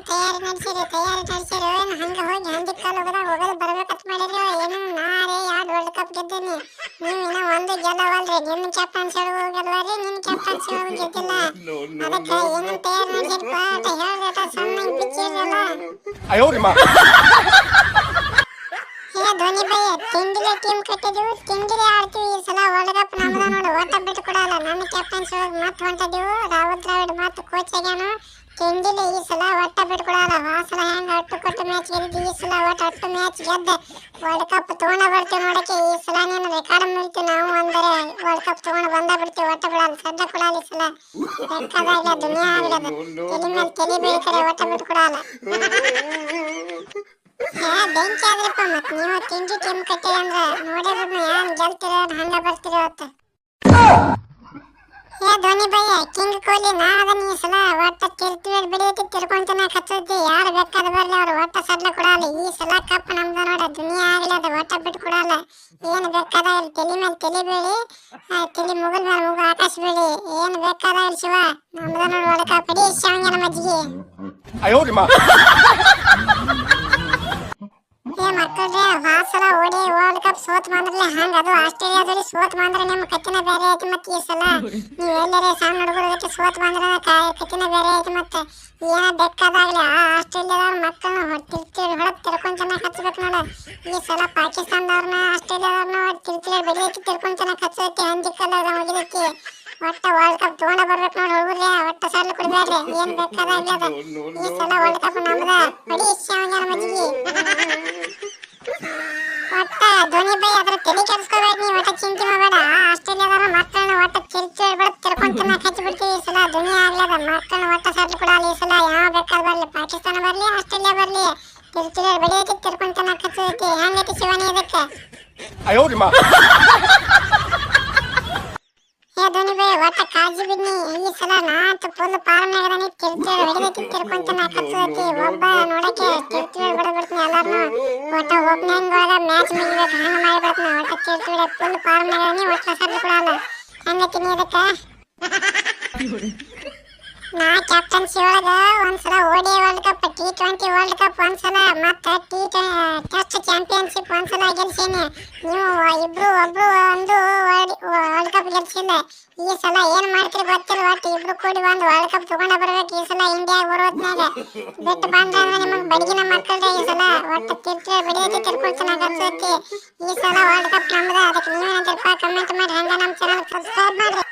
ಏನ್ ತಯಾರಿ ನಡೆಸಿರಿ ತಯಾರಿ ನಡೆಸಿರಿ ಏನು ಹಂಗೆ ಹೋಗಿ ಹಂದಿ ಕಾಲು ಹೋಗದಾಗ ಹೋಗಲು ಬರ್ಬೇಕಂತ ಮಾಡಿದ್ರೆ. ಏನೋ ನಾರೆ ಎರಡು ವರ್ಲ್ಡ್ ಕಪ್ ಗೆದ್ದೀನಿ? ನೀವು ಇನ್ನೂ ಒಂದು ಗೆಲ್ಲವಲ್ರಿ. ನಿಮ್ಮ ಕ್ಯಾಪ್ಟನ್ಸಿ ಹೋಗಲ್ವರಿ ನಿಮ್ಮ ಕ್ಯಾಪ್ಟನ್ಸಿ ಗೆದ್ದಿಲ್ಲ. ಅದಕ್ಕೆ ಏನು ತಯಾರಿ ನಡೆಸಿರಪ್ಪ ಅಂತ ಹೇಳಿದ್ರೆ ಸಣ್ಣಗೆ ಬಿಚ್ಚಿರಲ್ಲ ಹೇ ಧೋನಿ ಬೈ ತಿಂಡಿಲೆ ಟೀಮ್ ಕಟ್ಟಿದೆವು. ತಿಂಡಿಲೆ ಆಡ್ತೀವಿ. ಈ ಸಲ ವರ್ಲ್ಡ್ ಕಪ್ ನಮ್ದ ನೋಡು. ಓಟ ಬಿಟ್ಟು ಕೊಡಲ್ಲ. ನನ್ನ ಕ್ಯಾಪ್ಟನ್ಸಿ ಒಳಗೆ ಮತ್ತೆ ಹೊಂಟದಿವು. ರಾಹುಲ್ ದ್ರಾವಿಡ್ ಮತ್ತೆ ಕೋಚ್ ಆಗ್ಯಾನು. ತಿಂಡಿಲೆ ಈ ಸಲ ಒಟ್ಟ ಬಿಟ್ಟು ಕೊಡಲ್ಲ ಆ ಸಲ ಹೆಂಗ ಅಟ್ಟು ಕೊಟ್ಟು ಮ್ಯಾಚ್ ಗೆದ್ದಿ ಈ ಸಲ ಒಟ್ಟು ಅಟ್ಟು ಮ್ಯಾಚ್ ಗೆದ್ದ ವರ್ಲ್ಡ್ ಕಪ್ ತಗೊಂಡ ಬರ್ತೀವಿ ನೋಡಕ್ಕೆ ಈ ಸಲ ನೀನು ರೆಕಾರ್ಡ್ ಮುರಿತೀವಿ ನಾವು ಅಂದರೆ ವರ್ಲ್ಡ್ ಕಪ್ ತಗೊಂಡು ಬಂದ ಬಿಡ್ತೀವಿ ಒಟ್ಟ ಬಿಡಲ್ಲ ಸದ್ದ ಕೊಡಲ್ಲ ಈ ಸಲ ಬೇಕಾದಾಗ್ಲ ದುನಿಯಾ ಆಗ್ಲದ ತಲೆ ಮೇಲೆ ತಲೆ ಬೆಳಿತಾರೆ ಒಟ್ಟ ಬಿಟ್ಟು ಕೊಡಲ್ಲ ಏ, ಬೆಂಕಿ ಆದ್ರಪ್ಪ ಮತ್ ನೀವು ತಿಂಡಿ ಟೀಮ್ ಕಟ್ಟಿರಿ ಅಂದ್ರ ನೋಡೇ ಬಿಡ್ನು ಏನ್ ಗೆಲ್ತಿರೋ ಹಂಗ ಬರ್ತಿರೋ ಅಂತ ಏ ಧೋನಿ ಭಯ್ಯ ಕಿಂಗ್ ಕೊಹ್ಲಿ ನಾ ಅದನ್ನ ಈ ಸಲ ತಿರ್ತಿವಿ ಬಿಡಿಯತಿ ತಿರ್ಕೊಂತನ ಕಚ್ಚತಿ ಯಾರು ಬೇಕಾದ ಬರ್ಲಿ, ಅವ್ರು ಒಟ್ಟ ಸಡ್ಲ ಕೊಡಲ್ಲ. ಈ ಸಲ ಕಪ್ಪ ನಮ್ದು ನೋಡ, ದುನಿಯಾ ಆಗಲಿ, ಅದು ಒಟ್ಟ ಬಿಟ್ಟು ಕೊಡಲ್ಲ. ಏನು ಬೇಕಾದ ಇಲ್ಲಿ ತಲೆ ಮೇಲೆ ತಲೆ ಬೀಳಿ ತಲೆ ಮುಗಲ್ ಮೇಲೆ ಮುಗು ಆಕಾಶ ಬೀಳಿ. ಏನು ಬೇಕಾದ ಇಲ್ಲಿ ಶಿವ? ನಮ್ದ ನೋಡ್ ಒಡಕ ಪಡಿ ಶಿವಂಗನ ಮಜ್ಜಿಗೆ 哎 ಸೋತ್ ಬಂದ್ರಲ್ಲ ಹಂಗ ಅದು ಆಸ್ಟ್ರೇಲಿಯಾದಲ್ಲಿ ಸೋತ್ ಬಂದ್ರೆ ನಿಮ್ಮ ಕತ್ತಿನ ಬೇರೆ ಐತಿ ಮತ್ತೆ ಈ ಸಲ? ನೀವು ಎಲ್ಲರೇ ಸಣ್ಣ ಹುಡುಗರಿಗೆ ಸೋತ್ ಬಂದ್ರೆ ಕತ್ತಿನ ಬೇರೆ ಐತಿ ಮತ್ತೆ ಏನ ಬೇಕಾದಾಗ್ಲಿ ಆ ಆಸ್ಟ್ರೇಲಿಯಾದವ್ರ ಮಕ್ಕಳನ್ನ ಹೊಟ್ಟಿರ್ತಿರ್ ತಿಳ್ಕೊಂಡ್ ಚೆನ್ನಾಗಿ ಹಚ್ಬೇಕು ನೋಡ. ಈ ಸಲ ಪಾಕಿಸ್ತಾನದವ್ರನ್ನ ಆಸ್ಟ್ರೇಲಿಯಾದವ್ರನ್ನ ತಿರ್ತಿರ್ ಬೆಳಿಯಕ್ಕೆ ತಿಳ್ಕೊಂಡ್ ಚೆನ್ನಾಗಿ ಹಚ್ಚೋಕೆ ಕಲ್ಲ ಹೋಗಿದಕ್ಕೆ ಒಟ್ಟ ವರ್ಲ್ಡ್ ಕಪ್ ತಗೊಂಡ ಬರ್ಬೇಕು ನೋಡಿ ಹುಡುಗ್ರೆ ಒಟ್ಟ ಸಲ ಕುಡಿಬೇಡ್ರಿ ಏನ್ ಬೇಕಾದಾಗ್ಲಿ ಅದ. ಈ ಸಲ ವರ್ಲ್ಡ್ ಕಪ್ ನಮ್ದ. ಹೊಡಿ ಶಾವಂಗನ ಮಜ್ಜಿಗೆ. ದುನಿಯಾ ಆಗ್ಲದ ಮಕ್ಕಳು ಒಟ್ಟ ಸಡ್ಲು ಕೂಡ ಅಲ್ಲಿ ಸಲ ಯಾವ ಬೇಕಾದ ಬರಲಿ ಪಾಕಿಸ್ತಾನ ಬರಲಿ ಆಸ್ಟ್ರೇಲಿಯಾ ಬರಲಿ ತಿರುಚಿರ ಬೆಳೆಯಕ್ಕೆ ತಿರ್ಕೊಂತಾನ ಕಚ್ಚದೈತಿ ಹೆಂಗೈತಿ ಶಿವಾನಿ ಅದಕ್ಕೆ ಏ ಧೋನಿ ಬೇ ಒಟ್ಟ ಕಾಜಿ ಬಿಡ್ನಿ ಈ ಸಲ ನಾತು ಫುಲ್ ಪಾರಮ್ನಾಗದಾನಿ ತಿರುಚಿರ ಬೆಳೆದೈತಿ ತಿರ್ಕೊಂತಾನ ಕಚ್ಚದೈತಿ ಒಬ್ಬ ನೋಡಕ್ಕೆ ತಿರುಚಿರ ಬಿಡಬಿಡ್ತೀನಿ ಎಲ್ಲಾರನು ಒಟ್ಟ ಓಪನಿಂಗ್ ಒಳಗ ಮ್ಯಾಚ್ ಮುಗಿಬೇಕು ಹಂಗೆ ಮಾಡಿಬಿಡ್ತೀನಿ ಒಟ್ಟ ತಿರುಚಿರ ಫುಲ್ ಪಾರಮ್ನಾಗದಾನಿ ಒಟ್ಟ ಸಡ್ಲು ಕೂಡ ಅಲ್ಲ ಹೆಂಗೈತಿ ನೀ ಅದಕ್ಕೆ ನಾ ಕ್ಯಾಪ್ಟನ್ಸಿ ಒಳಗ ಒಂದ್ಸಲ ಓಡಿ world cup T twenty world cup ಒಂದ್ಸಲ, ಮತ್ತ ಟಿ ಟೆಸ್ಟ್ ಚಾಂಪಿಯನ್ಶಿಪ್ ಒಂದ್ಸಲ ಗೆಲ್ಸೀನಿ. ನೀವು ಇಬ್ರು ಒಬ್ರು ಒಂದು ವರ್ಲ್ಡ್ ಕಪ್ ಗೆಲ್ಸಿಲ್ಲ. ಈ ಸಲ ಏನ್ ಮಾಡ್ತೀರಿ ಗೊತ್ತಿಲ್ಲ ಒಟ್ಟು ಇಬ್ರು ಕೂಡಿ ಒಂದು ವರ್ಲ್ಡ್ ಕಪ್ ತಗೊಂಡ ಬರ್ಬೇಕು. ಈ ಸಲ ಇಂಡಿಯಾ ಬರೋದ್ನಾಗ ಬಿಟ್ಟು ಬಂದ್ರೆ ನಿಮಗೆ ಬಡಗಿನ ಮಕ್ಕಳ್ರೆ ಈ ಸಲ ಒಟ್ಟು ತಿರ್ತಿ ಬೆಳೆಯತಿ ತಿರ್ಕೊಳ್ತಾನ ಕಲ್ಸೈತಿ ಈ ಸಲ ವರ್ಲ್ಡ್ ಕಪ್ ನಮ್ದು. ಅದಕ್ಕೆ ನೀವೇನಂತೀರಪ್ಪ ಕಮೆಂಟ್ ಮಾಡಿ. ಹಂಗ ನಮ್ಮ ಚಾನಲ್ ಸಬ್ಸ್ಕ್ರೈಬ್ ಮಾಡ್ರಿ.